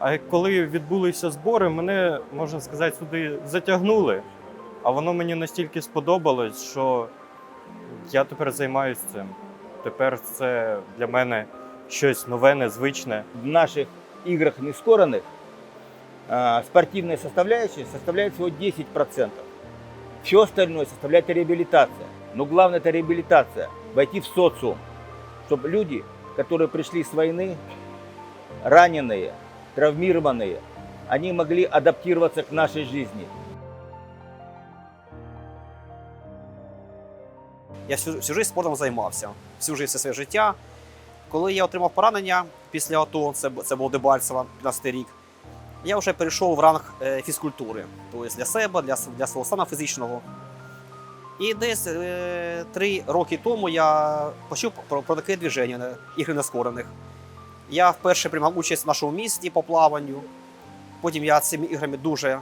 А коли відбулися збори, мене, можна сказати, сюди затягнули. А воно мені настільки сподобалось, що я тепер займаюся цим. Тепер це для мене щось нове, незвичне. В наших играх нескоренных а, спортивная составляющая составляет всего 10%. Все остальное составляет реабилитация. Но главное это реабилитация. Войти в социум. Чтобы люди, которые пришли с войны, раненые, травмированные, они могли адаптироваться к нашей жизни. Я всю, всю життя спортом займався, всю життя все своє життя. Коли я отримав поранення після АТО, це, це було Дебальцево, 15 рік, я вже перейшов в ранг е, фізкультури, тобто для себе, для, для свого стану фізичного. І десь е, три роки тому я почув про, про таке движення ігри нескорених. Я вперше приймав участь в нашому місті по плаванню. Потім я цими іграми дуже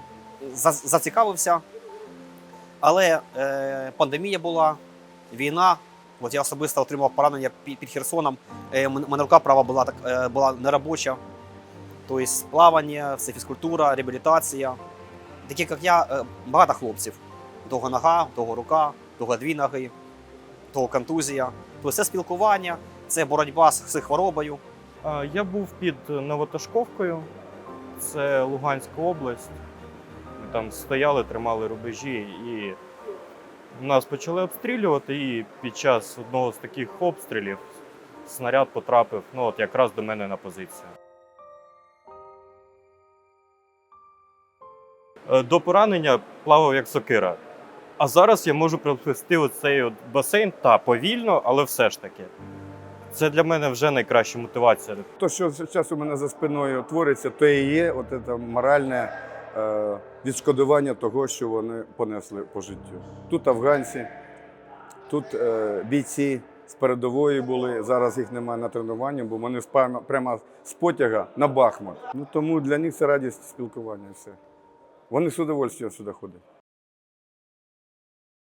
зацікавився. Але е, пандемія була, війна. От я особисто отримав поранення під, Херсоном. Е, мене рука права була так е, була неробоча. Тобто плавання, все фізкультура, реабілітація. Такі, як я, е, багато хлопців. Того нога, того рука, того дві ноги, того контузія. Тобто це спілкування, це боротьба з хворобою. Я був під Новоташковкою, це Луганська область. Ми там стояли, тримали рубежі, і нас почали обстрілювати. І під час одного з таких обстрілів снаряд потрапив ну, от якраз до мене на позицію. Е, До поранення плавав як сокира. А зараз я можу проплисти оцей от басейн та повільно, але все ж таки. Це для мене вже найкраща мотивація. То, що зараз у мене за спиною твориться, то і є от це моральне е, відшкодування того, що вони понесли по життю. Тут афганці, тут е, бійці з передової були. Зараз їх немає на тренуванні, бо вони спа- прямо з потяга на Бахмут. Ну тому для них це радість спілкування. Все. Вони з удовольствием сюди ходять.